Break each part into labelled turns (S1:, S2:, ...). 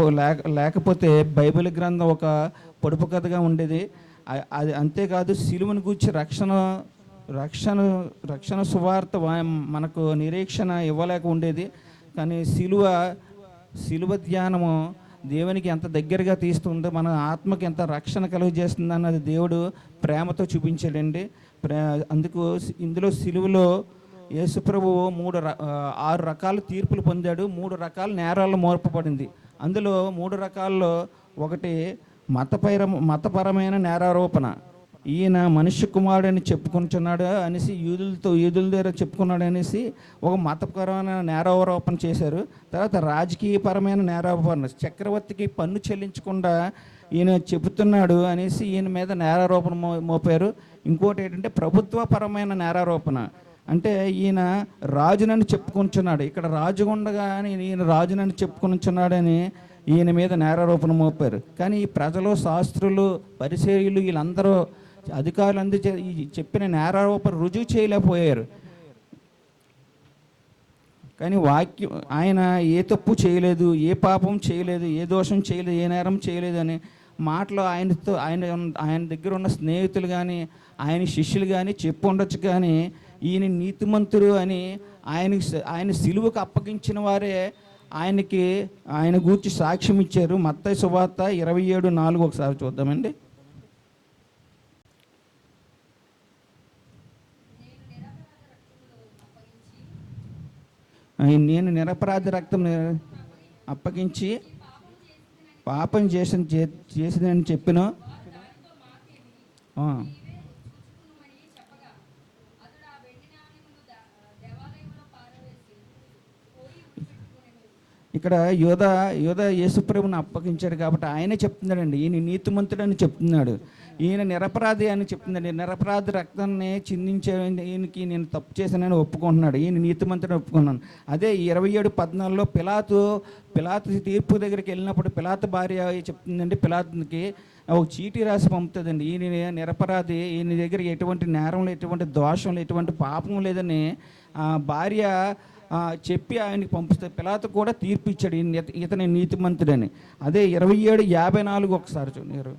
S1: లేక లేకపోతే బైబిల్ గ్రంథం ఒక పొడుపు కథగా ఉండేది. అది అంతేకాదు సిలువను గూర్చి రక్షణ రక్షణ రక్షణ సువార్త మనకు నిరీక్షణ ఇవ్వలేక ఉండేది. కానీ సిలువ సిలువ ధ్యానము దేవునికి ఎంత దగ్గరగా తీస్తుందో మన ఆత్మకి ఎంత రక్షణ కలుగజేస్తుంది అన్నది దేవుడు ప్రేమతో చూపించాడండి. ప్రే అందుకు ఇందులో సిలువలో యేసుప్రభువు మూడు ర- ఆరు రకాల తీర్పులు పొందాడు. మూడు రకాల నేరాలు మోర్పబడింది. అందులో మూడు రకాల్లో ఒకటి మతపైర మతపరమైన నేరారోపణ. ఈయన మనిషి కుమారుడని చెప్పుకుంటున్నాడు అనేసి యూదులతో యూదుల దగ్గర చెప్పుకున్నాడు అనేసి ఒక మతపరమైన నేరారోపణ చేశారు. తర్వాత రాజకీయపరమైన నేరారోపణ చక్రవర్తికి పన్ను చెల్లించకుండా ఈయన చెబుతున్నాడు అనేసి ఈయన మీద నేరారోపణ మో మోపారు. ఇంకోటి ఏంటంటే ప్రభుత్వపరమైన నేరారోపణ. అంటే ఈయన రాజునని చెప్పుకొంచున్నాడు. ఇక్కడ రాజు ఉండగా ఈయన రాజునని చెప్పుకుంటున్నాడని ఈయన మీద నేరారోపణ మోపారు. కానీ ఈ ప్రజలు శాస్త్రులు పరిచర్యులు వీళ్ళందరూ అధికారులు అందు ఈ చెప్పిన నేరారోపణ రుజువు చేయలేకపోయారు. కానీ వాక్యం ఆయన ఏ తప్పు చేయలేదు ఏ పాపం చేయలేదు ఏ దోషం చేయలేదు ఏ నేరం చేయలేదు అని మాటలో ఆయనతో ఆయన ఆయన దగ్గర ఉన్న స్నేహితులు కానీ ఆయన శిష్యులు కానీ చెప్పు ఉండొచ్చు కానీ ఈయన నీతిమంతుడు అని ఆయన ఆయన సిలువకు అప్పగించిన వారే ఆయనకి ఆయన గూర్చి సాక్ష్యం ఇచ్చారు. మత్త సువార్త ఇరవై ఏడు నాలుగు ఒకసారి చూద్దామండి. నేను నిరపరాధ రక్తం అప్పగించి పాపం చేసిన చే- చేసిందని చెప్పిన? ఇక్కడ యోధ యోధ యేసుప్రభుని అప్పగించాడు కాబట్టి ఆయనే చెప్తున్నాడండి. ఈయన నీతిమంతుడని చెప్తున్నాడు. ఈయన నిరపరాధి అని చెప్తున్నాడు. నిరపరాధి రక్తాన్ని చిందించే ఈయనకి నేను తప్పు చేశానని ఒప్పుకుంటున్నాడు. ఈయన నీతిమంతుడు ఒప్పుకున్నాను. అదే ఇరవై ఏడు పద్నాలుగులో పిలాతు పిలాతు తీర్పు దగ్గరికి వెళ్ళినప్పుడు పిలాత భార్య చెప్తుందండి పిలాతుకి ఒక చీటీ రాసి పంపుతుందండి. ఈయన నిరపరాధి ఈయన దగ్గర ఎటువంటి నేరం ఎటువంటి దోషం ఎటువంటి పాపం లేదని ఆ భార్య చెప్పి ఆయనకి పంపిస్తే పిలాత కూడా తీర్పు ఇచ్చాడు ఈయన ఇత- ఇతని నీతిమంతుడని. అదే ఇరవై ఏడు యాభై నాలుగు ఒకసారి చూడండి. ఇరవై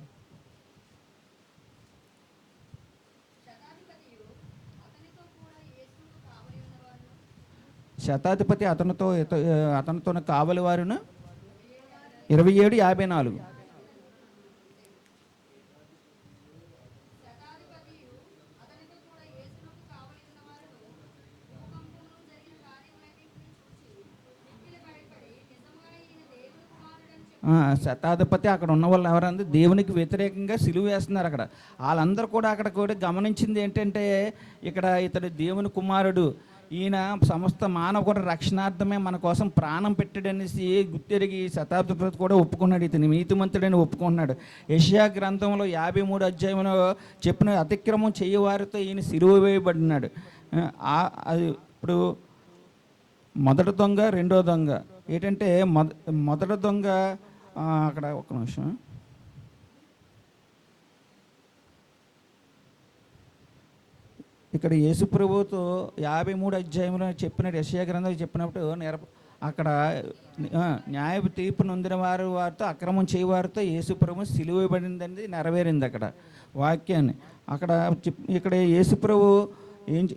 S1: శతాధిపతి అతనితో ఇత- అతనితో కావలి వారును? ఇరవై ఏడు యాభై నాలుగు. శతాధిపతి అక్కడ ఉన్న వాళ్ళు ఎవరంది? దేవునికి వ్యతిరేకంగా సిలువ వేస్తున్నారు అక్కడ. వాళ్ళందరూ కూడా అక్కడ కూడా గమనించింది ఏంటంటే ఇక్కడ ఇతడు దేవుని కుమారుడు. ఈయన సమస్త మానవ రక్షణార్థమే మన కోసం ప్రాణం పెట్టాడనేసి గుర్తెరిగి శతాబ్దిపతి కూడా ఒప్పుకున్నాడు. ఇతని నీతిమంతుడని ఒప్పుకున్నాడు. యషియా గ్రంథంలో యాభై మూడు అధ్యాయంలో చెప్పిన అతిక్రమం చేయవారితో ఈయన సిలువ వేయబడినాడు. అది ఇప్పుడు మొదటి దొంగ రెండో దొంగ. ఏంటంటే మొద మొదటి దొంగ అక్కడ ఒక నిమిషం. ఇక్కడ యేసుప్రభుతో యాభై మూడు అధ్యాయంలో చెప్పిన యశయ గ్రంథం చెప్పినప్పుడు నేర అక్కడ న్యాయపు న్యాయ తీర్పు నొందిన వారు వారితో అక్రమం చేయవారితో యేసుప్రభు సిలువబడింది నెరవేరింది అక్కడ వాక్యాన్ని. అక్కడ చెప్- ఇక్కడ యేసుప్రభు ఏం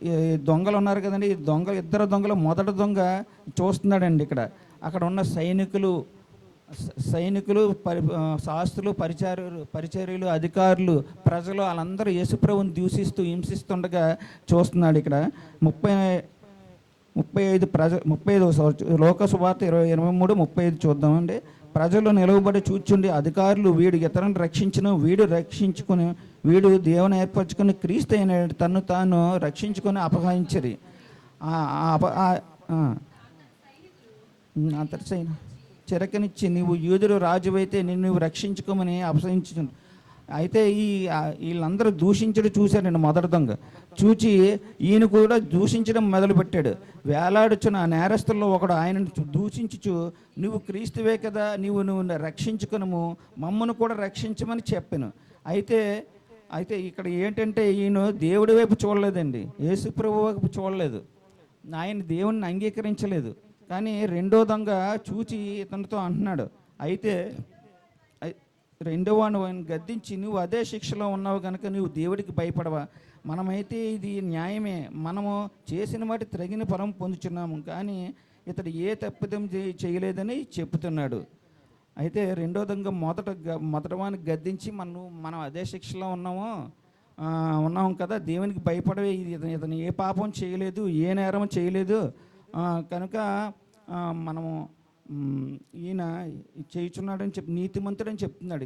S1: దొంగలు ఉన్నారు కదండి దొంగలు దొంగ ఇద్దరు దొంగలు మొదటి దొంగ చూస్తున్నాడండి ఇక్కడ. అక్కడ ఉన్న సైనికులు సైనికులు పరి శాస్త్రులు పరిచారు పరిచర్యలు అధికారులు ప్రజలు వాళ్ళందరూ యేసుప్రభుని దూషిస్తూ హింసిస్తుండగా చూస్తున్నాడు ఇక్కడ. ముప్పై ముప్పై ఐదు ప్రజ ముప్పై ఐదు లోక సువార్త ఇరవై ఇరవై మూడు ముప్పై ఐదు చూద్దామండి. ప్రజలు నిలవబడి చూచుండి అధికారులు వీడు ఇతరులను రక్షించను వీడు రక్షించుకుని వీడు దేవుని ఏర్పరచుకుని క్రీస్తు అయిన తను తాను రక్షించుకొని అపహరించరి. అప- అంతటి సైన్ చిరకనిచ్చి నీవు యూదుడు రాజువైతే నిన్ను నువ్వు రక్షించుకోమని అపసరించు అయితే ఈ వీళ్ళందరూ దూషించడం చూశారండి మొదటి దొంగ. చూచి ఈయన కూడా దూషించడం మొదలుపెట్టాడు. వేలాడుచున్న ఆ నేరస్తుల్లో ఒకడు ఆయనను దూషించుచు నువ్వు క్రీస్తువే కదా నువ్వు నువ్వు రక్షించుకునము మమ్మను కూడా రక్షించమని చెప్పాను. అయితే అయితే ఇక్కడ ఏంటంటే ఈయన దేవుడి వైపు చూడలేదండి. యేసుప్రభు వైపు చూడలేదు. ఆయన దేవుణ్ణి అంగీకరించలేదు. కానీ రెండో దొంగ చూచి ఇతనితో అంటున్నాడు అయితే రెండవ వాడిని గద్దించి నువ్వు అదే శిక్షలో ఉన్నావు కనుక నువ్వు దేవుడికి భయపడవా? మనమైతే ఇది న్యాయమే. మనము చేసిన వాటి తగిన ఫలం పొందుచున్నాము కానీ ఇతడు ఏ తప్పిదం చేయలేదని చెప్తున్నాడు. అయితే రెండో దంగా మొదట గ- మొదట గద్దించి మనం మనం అదే శిక్షలో ఉన్నాము ఉన్నాం కదా దేవునికి భయపడవే ఇది ఇతను ఇతను ఏ పాపం చేయలేదు ఏ నేరం చేయలేదు కనుక మనము ఈయన చేయుచున్నాడని చెప్పి నీతిమంతుడని చెప్తున్నాడు.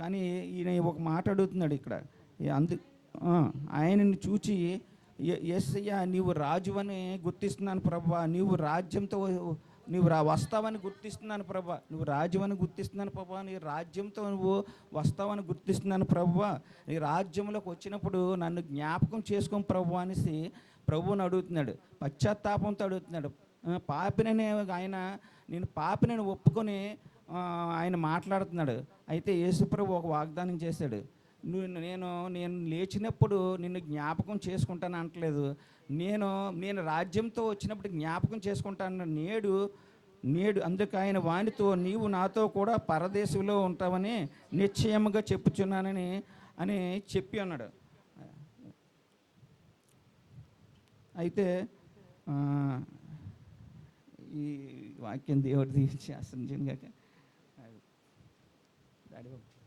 S1: కానీ ఈయన ఒక మాట అడుగుతున్నాడు ఇక్కడ. అందు ఆయనని చూచి ఎస్ అయ్యా నీవు రాజు అని గుర్తిస్తున్నాను ప్రభా. నీవు రాజ్యంతో నువ్వు రా వస్తావని గుర్తిస్తున్నాను ప్రభా. నువ్వు రాజ్యం గుర్తిస్తున్నాను ప్రభా. నీ రాజ్యంతో నువ్వు వస్తావని గుర్తిస్తున్నాను ప్రభా. నీ రాజ్యంలోకి వచ్చినప్పుడు నన్ను జ్ఞాపకం చేసుకోం ప్రభు అనేసి ప్రభువుని అడుగుతున్నాడు పశ్చాత్తాపంతో అడుగుతున్నాడు. ఆ, పాపినని ఆయన నేను పాపినని ఒప్పుకొని ఆయన మాట్లాడుతున్నాడు. అయితే యేసుప్రభు ఒక వాగ్దానం చేశాడు. నువ్వు నేను నేను లేచినప్పుడు నిన్ను జ్ఞాపకం చేసుకుంటాను అంటలేదు నేను నేను రాజ్యంతో వచ్చినప్పుడు జ్ఞాపకం చేసుకుంటాను నేడు నేడు అందుకు ఆయన వానితో నీవు నాతో కూడా పరదేశంలో ఉంటావని నిశ్చయముగా చెప్పుచున్నానని అని చెప్పి అన్నాడు. అయితే ఈ వాక్యం దేవుడిది శాస్త్రం డాడీ బాబు